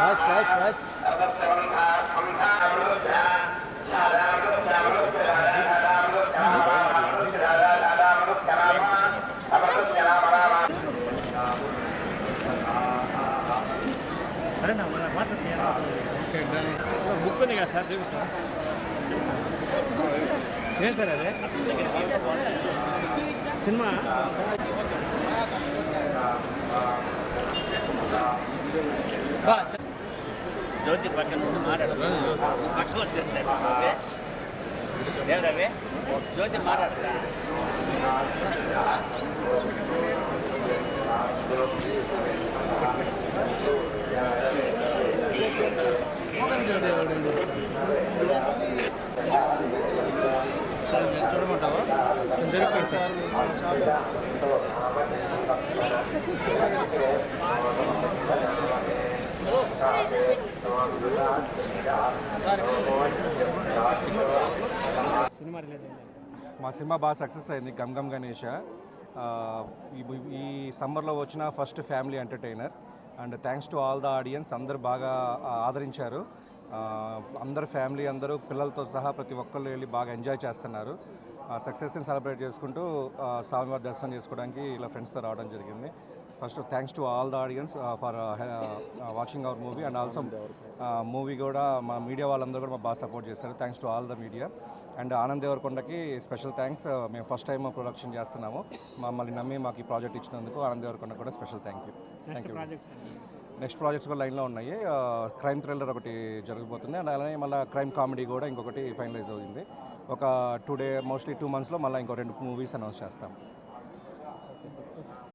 Bus bus bus book ఉంది కదా sir చూపి సార్ ఏం సార్ అదే సినిమా జ్యోతి పక్కన మాట్లాడు. పక్కన చెప్తాడు ఏమరావే జ్యోతి మాట్లాడు చూడమంటావా మా సినిమా బాగా సక్సెస్ అయింది గమ్ గమ్ గణేష. ఈ సమ్మర్లో వచ్చిన first family entertainer. And thanks to all the audience అందరూ బాగా ఆదరించారు. అందరు ఫ్యామిలీ అందరూ పిల్లలతో సహా ప్రతి ఒక్కళ్ళు వెళ్ళి బాగా ఎంజాయ్ చేస్తున్నారు. సక్సెస్ని సెలబ్రేట్ చేసుకుంటూ స్వామివారి దర్శనం చేసుకోవడానికి ఇలా ఫ్రెండ్స్తో రావడం జరిగింది. First thanks to all the audience for watching our movie and also movie కూడా మా మీడియా వాళ్ళందరూ కూడా మాకు బాగా సపోర్ట్ చేస్తారు thanks to all the media and Anand దేవరకొండకి special thanks మేము ఫస్ట్ టైం ప్రొడక్షన్ చేస్తున్నాము. మమ్మల్ని నమ్మి మాకు ఈ ప్రాజెక్ట్ ఇచ్చినందుకు ఆనంద్ దేవరకొండ కూడా special thank you thank you next projects కూడా లైన్లో ఉన్నాయి. క్రైమ్ థ్రిల్లర్ ఒకటి జరగబోతుంది. అండ్ అలానే మళ్ళీ క్రైమ్ కామెడీ కూడా ఇంకొకటి ఫైనలైజ్ అయింది. ఒక టూ డే మోస్ట్లీ టూ మంత్స్లో మళ్ళీ ఇంకో రెండు మూవీస్ అనౌన్స్ చేస్తాం.